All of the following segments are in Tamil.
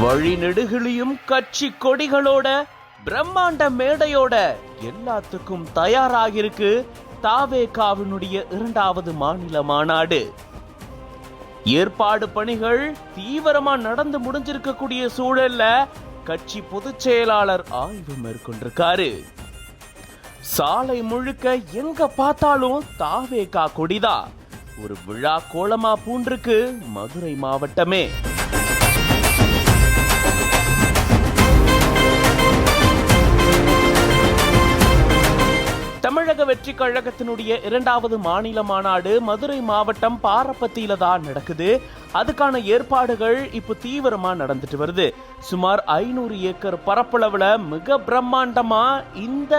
வழிநெடுகளியும் கட்சி கொடிகளோட பிரம்மாண்ட மேடையோட எல்லாத்துக்கும் தயாராகிருக்கு தாவேகாவினுடைய இரண்டாவது மாநில மாநாடு. ஏற்பாடு பணிகள் தீவிரமா நடந்து முடிஞ்சிருக்கக்கூடிய சூழல்ல கட்சி பொதுச் செயலாளர் ஆய்வு மேற்கொண்டிருக்காரு. சாலை முழுக்க எங்க பார்த்தாலும் தாவேகா கொடிதா ஒரு விழா கோலமா பூண்டிருக்கு மதுரை மாவட்டமே. தமிழக வெற்றி கழகத்தினுடைய இரண்டாவது மாநில மாநாடு மதுரை மாவட்டம் பாரப்பத்தியில தான் நடக்குது. அதுக்கான ஏற்பாடுகள் இப்போ தீவிரமா நடந்துட்டு வருது. சுமார் ஐநூறு ஏக்கர் பரப்பளவுல மிக பிரம்மாண்டமா இந்த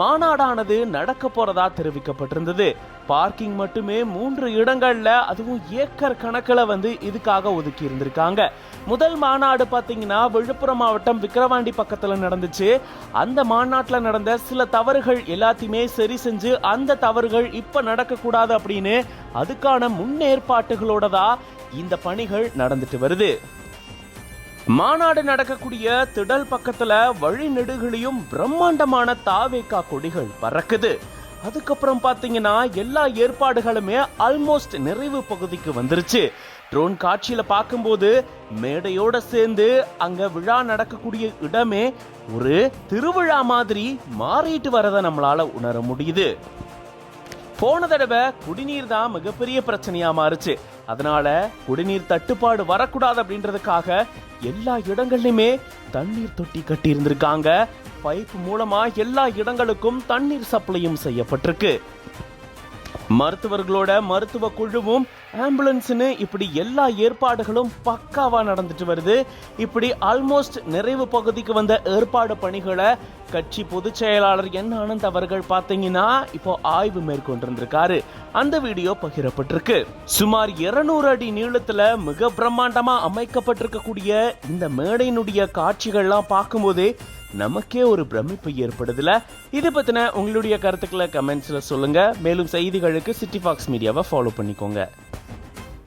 மாநாடானது நடக்க போறதா தெரிவிக்கப்பட்டிருந்தது. பார்க்கிங் மட்டுமே மூன்று இடங்கள்ல அதுவும் ஏக்கர் கணக்கில் வந்து இதுக்காக ஒதுக்கி இருந்திருக்காங்க. முதல் மாநாடு பார்த்தீங்கன்னா விழுப்புரம் மாவட்டம் விக்கிரவாண்டி பக்கத்தில் நடந்துச்சு. அந்த மாநாட்டில் நடந்த சில தவறுகள் எல்லாத்தையுமே சரி செஞ்சு அந்த தவறுகள் இப்போ நடக்கக்கூடாது அப்படின்னு அதுக்கான முன்னேற்பாட்டுகளோட தான் இந்த பணிகள் நடந்துட்டு வருது. மாநாடு நடக்கக்கூடிய திடல் பக்கத்துல வழிநெடுகளையும் பிரம்மாண்டமான தாவேக்கா கொடிகள் பறக்குது. அதுக்கப்புறம் பாத்தீங்கன்னா எல்லா ஏற்பாடுகளுமே ஆல்மோஸ்ட் நிறைவு பகுதிக்கு வந்துருச்சு. ட்ரோன் காட்சியில பார்க்கும்போது மேடையோட சேர்ந்து அங்க விழா நடக்கக்கூடிய இடமே ஒரு திருவிழா மாதிரி மாறிட்டு வரதை நம்மளால உணர முடியுது. போன தடவை குடிநீர் தான் மிகப்பெரிய பிரச்சனையா மாறுச்சு. அதனால குடிநீர் தட்டுப்பாடு வரக்கூடாது அப்படின்றதுக்காக எல்லா இடங்கள்லையுமே தண்ணீர் தொட்டி கட்டி இருந்திருக்காங்க பைப் மூலமா எல்லா இடங்களுக்கும் தண்ணீர் சப்ளையும் செய்யப்பட்டிருக்கு. மருத்துவர்களோட மருத்துவ குழுவும் ஆம்புலன்ஸ்னு இப்படி எல்லா ஏற்பாடுகளும் பக்காவா நடந்துட்டு வருது. இப்படி ஆல்மோஸ்ட் நிறைவு பகுதிக்கு வந்த ஏற்பாடு பணிகளை கட்சி பொதுச் செயலாளர் என் ஆனந்த் அவர்கள் பார்த்தீங்கன்னா இப்போ ஆய்வு மேற்கொண்டிருந்திருக்காரு. அந்த வீடியோ பகிரப்பட்டிருக்கு. சுமார் 200 அடி நீளத்துல மிக பிரம்மாண்டமா அமைக்கப்பட்டிருக்கக்கூடிய இந்த மேடையினுடைய காட்சிகள்லாம் பார்க்கும்போதே நமக்கே ஒரு பிரமிப்பு ஏற்படுதுல. இது பத்தின உங்களுடைய கருத்துக்களை கமெண்ட்ஸ்ல சொல்லுங்க. மேலும் செய்திகளுக்கு சிட்டி ஃபாக்ஸ் மீடியாவை ஃபாலோ பண்ணிக்கோங்க.